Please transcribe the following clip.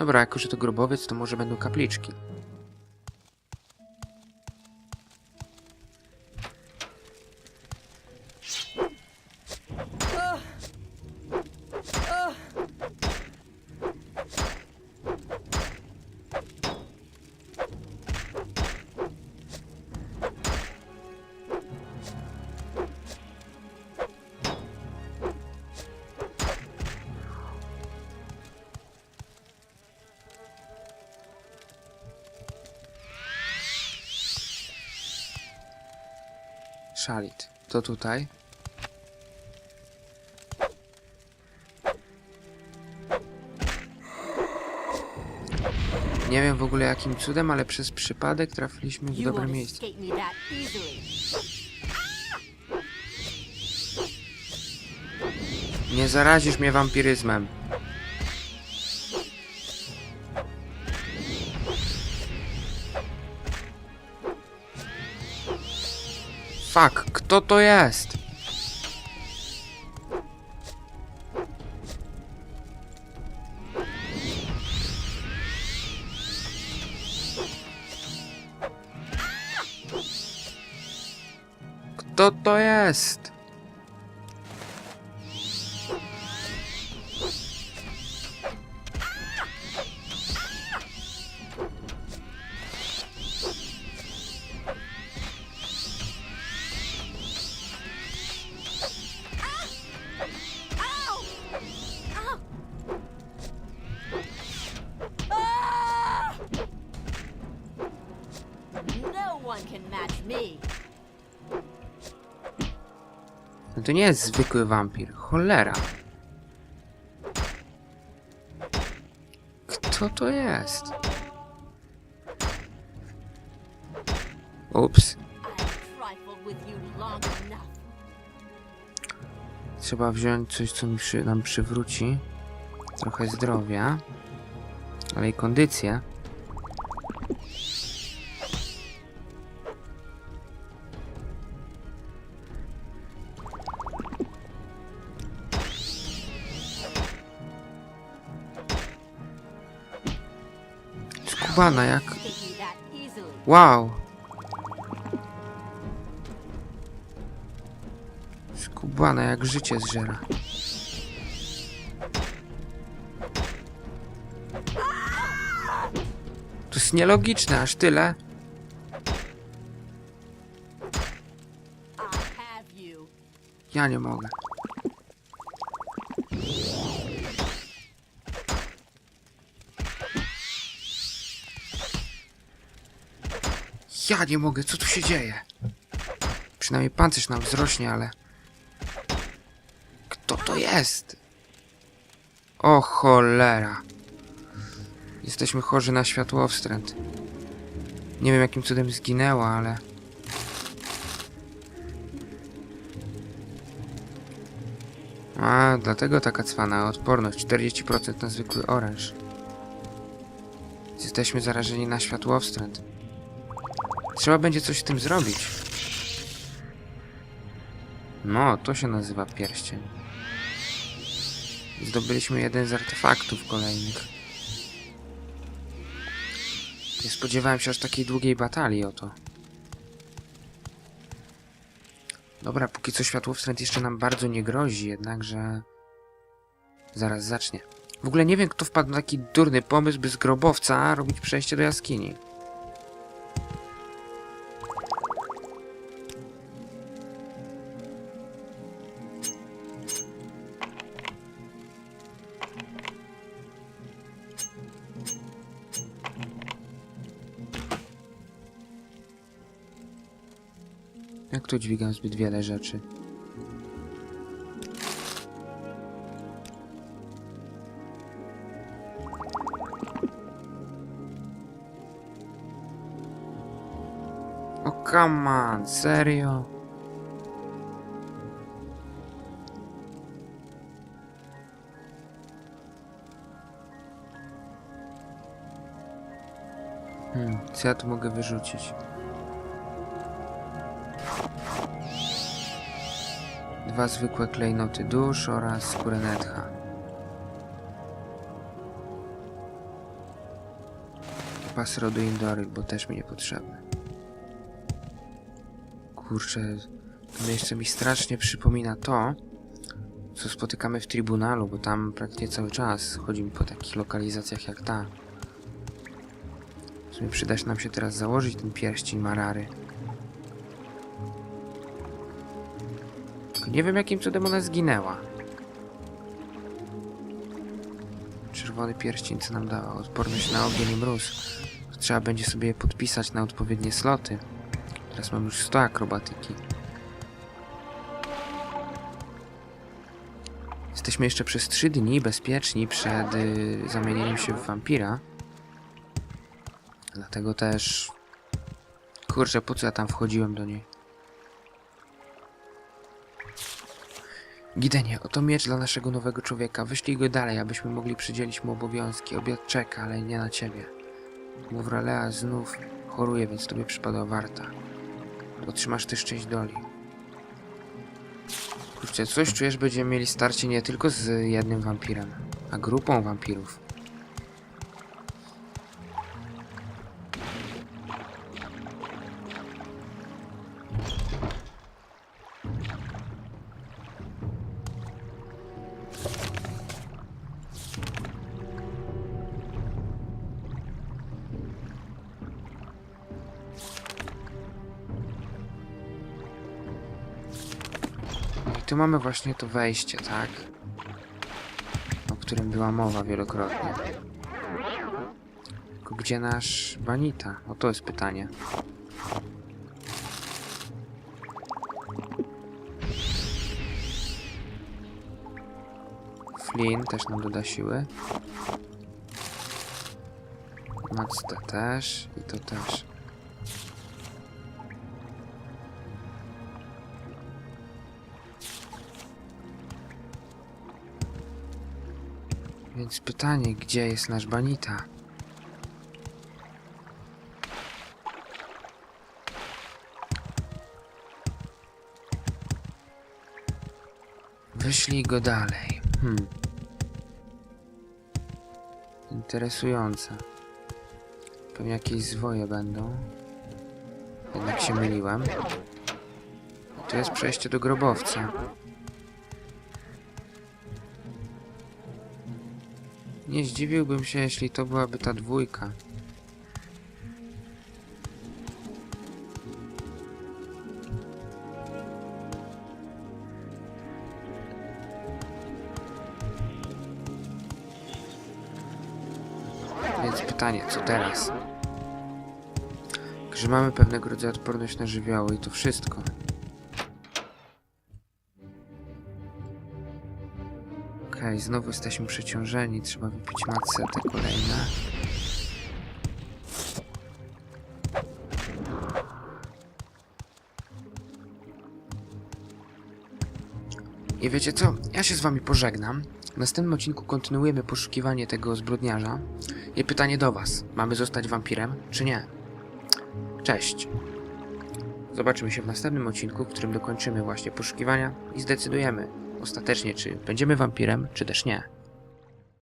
Dobra, jako że to grobowiec, to może będą kapliczki. Szalit. To tutaj. Nie wiem w ogóle jakim cudem, ale przez przypadek trafiliśmy w dobre miejsce. Nie zarazisz mnie wampiryzmem. Fuck, kto to jest? Kto to jest? No one can match me. No to nie jest zwykły wampir. Cholera. Kto to jest? Ups. Trzeba wziąć coś, co mi nam przywróci trochę zdrowia, ale i kondycję. Skubana jak... Wow! Skubana jak życie zżera. To jest nielogiczne, aż tyle. Ja nie mogę. Ja nie mogę, co tu się dzieje? Przynajmniej pancerz nam wzrośnie, ale... Kto to jest? O cholera. Jesteśmy chorzy na światłowstręt. Nie wiem jakim cudem zginęła, ale... A, dlatego taka cwana odporność 40% na zwykły oręż. Jesteśmy zarażeni na światłowstręt. Trzeba będzie coś z tym zrobić. No, to się nazywa pierścień. Zdobyliśmy jeden z artefaktów kolejnych. Nie spodziewałem się aż takiej długiej batalii o to. Dobra, póki co światłowstręt jeszcze nam bardzo nie grozi, jednakże... Zaraz zacznie. W ogóle nie wiem, kto wpadł na taki durny pomysł, by z grobowca robić przejście do jaskini. Jak tu dźwigam zbyt wiele rzeczy? O, come on, serio? Hmm, co ja tu mogę wyrzucić? Dwa zwykłe klejnoty dusz oraz skórę netcha. Kwas rodu Indoryl, bo też mi niepotrzebny. Kurczę, to miejsce mi strasznie przypomina to, co spotykamy w Tribunalu, bo tam praktycznie cały czas chodzimy po takich lokalizacjach jak ta. W sumie przyda się nam się teraz założyć ten pierścień Marary. Nie wiem jakim cudem ona zginęła. Czerwony pierścień, co nam dała odporność na ogień i mróz. Trzeba będzie sobie podpisać na odpowiednie sloty. Teraz mam już 100 akrobatyki. Jesteśmy jeszcze przez 3 dni bezpieczni przed y, zamienieniem się w wampira. Dlatego też... Kurczę, po co ja tam wchodziłem do niej? Gidenie, oto miecz dla naszego nowego człowieka. Wyślij go dalej, abyśmy mogli przydzielić mu obowiązki. Obiad czeka, ale nie na ciebie. Mowralea znów choruje, więc tobie przypada warta. Otrzymasz też część doli. Kurczę, coś czujesz, będziemy mieli starcie nie tylko z jednym wampirem, a grupą wampirów. Tu mamy właśnie to wejście, tak? O którym była mowa wielokrotnie. Tylko gdzie nasz Banita? O to jest pytanie. Flynn też nam doda siły. Mazda też i to też. Więc pytanie, gdzie jest nasz Banita? Wyślij go dalej. Hmm. Interesujące. Pewnie jakieś zwoje będą. Jednak się myliłem. To jest przejście do grobowca. Nie zdziwiłbym się, jeśli to byłaby ta dwójka. Więc pytanie, co teraz? Że mamy pewnego rodzaju odporność na żywioły i to wszystko. Okej, znowu jesteśmy przeciążeni, trzeba wypić macę te kolejne. I wiecie co? Ja się z wami pożegnam. W następnym odcinku kontynuujemy poszukiwanie tego zbrodniarza. I pytanie do was. Mamy zostać wampirem, czy nie? Cześć. Zobaczymy się w następnym odcinku, w którym dokończymy właśnie poszukiwania i zdecydujemy ostatecznie, czy będziemy wampirem, czy też nie.